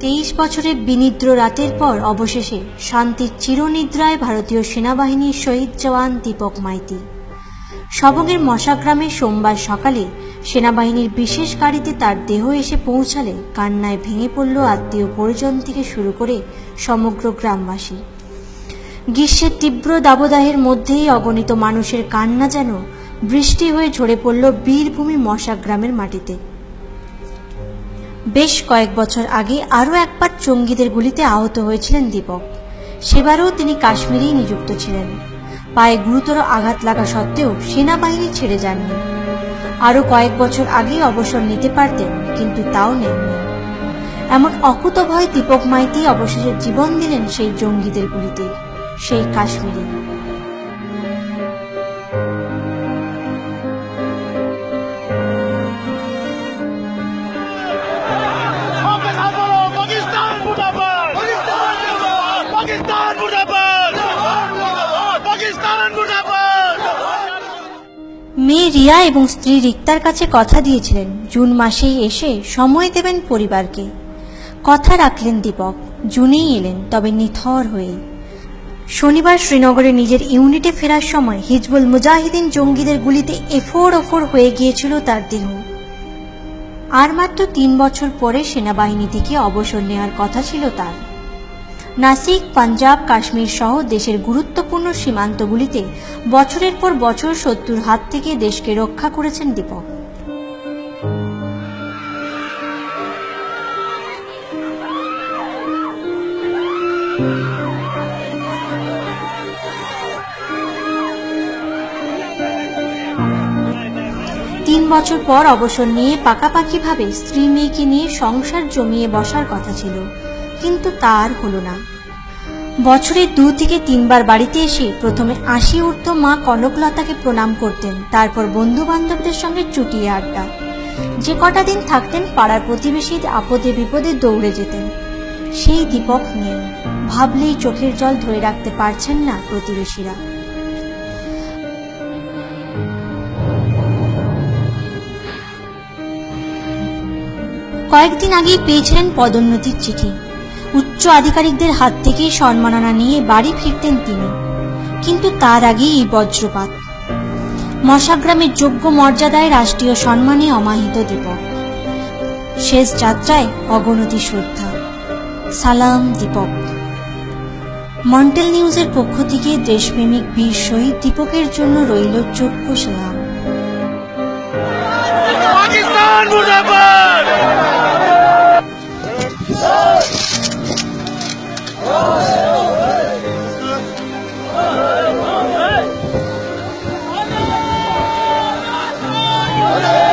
তেইশ বছরের বিনিদ্র রাতের পর অবশেষে শান্তির চিরনিদ্রায় ভারতীয় সেনাবাহিনীর শহীদ জওয়ান দীপক মাইতি। সবংয়ের মশাগ্রামে সোমবার সকালে সেনাবাহিনীর বিশেষ গাড়িতে তার দেহ এসে পৌঁছালে কান্নায় ভেঙে পড়ল আত্মীয় পরিজন থেকে শুরু করে সমগ্র গ্রামবাসী। গ্রীষ্মের তীব্র দাবদাহের মধ্যেই অগণিত মানুষের কান্না যেন বৃষ্টি হয়ে ঝরে পড়ল বীরভূমি মশাগ্রামের মাটিতে। বেশ কয়েক বছর আগে আরও একবার জঙ্গিদের গুলিতে আহত হয়েছিলেন দীপক। সেবারও তিনি কাশ্মীরেই নিযুক্ত ছিলেন। পায়ে গুরুতর আঘাত লাগা সত্ত্বেও সেনাবাহিনী ছেড়ে যাননি। আরও কয়েক বছর আগেই অবসর নিতে পারতেন, কিন্তু তাও নেননি। এমন অকুতভয় দীপক মাইতি অবশেষে জীবন দিলেন সেই জঙ্গিদের গুলিতে, সেই কাশ্মীরে। পাকিস্তান মুর্দাবাদ! পাকিস্তান মুর্দাবাদ! মেয়ে রিয়া এবং স্ত্রী রিক্তার কাছে কথা দিয়েছিলেন। জুন মাসেই এসে সময় দেবেন পরিবারকে। কথা রাখলেন দীপক। জুনেই এলেন, তবে নিথর হয়ে। শনিবার শ্রীনগরে নিজের ইউনিটে ফেরার সময় হিজবুল মুজাহিদিন জঙ্গিদের গুলিতে এফোর ওফোর হয়ে গিয়েছিল তার দেহ। আর মাত্র তিন বছর পরে সেনাবাহিনী থেকে অবসর নেওয়ার কথা ছিল তার। নাসিক, পাঞ্জাব, কাশ্মীর সহ দেশের গুরুত্বপূর্ণ সীমান্তগুলিতে বছরের পর বছর শত্রুর হাত থেকে দেশকে রক্ষা করেছেন দীপক। তিন বছর পর অবসর নিয়ে পাকাপাকিভাবে স্ত্রী মেয়েকে নিয়ে সংসার জমিয়ে বসার কথা ছিল, কিন্তু তার হলো না। বছরে দু থেকে তিনবার বাড়িতে এসে প্রথমে আশি উঠত মা কনকলতাকে প্রণাম করতেন, তারপর বন্ধু বান্ধবদের সঙ্গে চুটিয়ে আড্ডা। যে কটা দিন থাকতেন পাড়ার প্রতিবেশী আপদে বিপদে দৌড়ে যেতেন। সেই দীপক নেই ভাবলেই চোখের জল ধরে রাখতে পারছেন না প্রতিবেশীরা। কয়েকদিন আগেই পেয়েছিলেন পদোন্নতির চিঠি। উচ্চ আধিকারিকদের হাত থেকে সম্মাননা নিয়ে বাড়ি ফিরতেন তিনি। কিন্তু তার আগেই এই বজ্রপাত। মশাগ্রামের যোগ্য মর্যাদায় রাষ্ট্রীয় সম্মানে অমাহিত দীপক। শেষ যাত্রায় অগণতি শ্রদ্ধা। সালাম, দীপক। মন্টেল নিউজের পক্ষ থেকে দেশপ্রেমিক বীর শহীদ দীপকের জন্য রইল যোগ্য সালাম। পাকিস্তান Amen.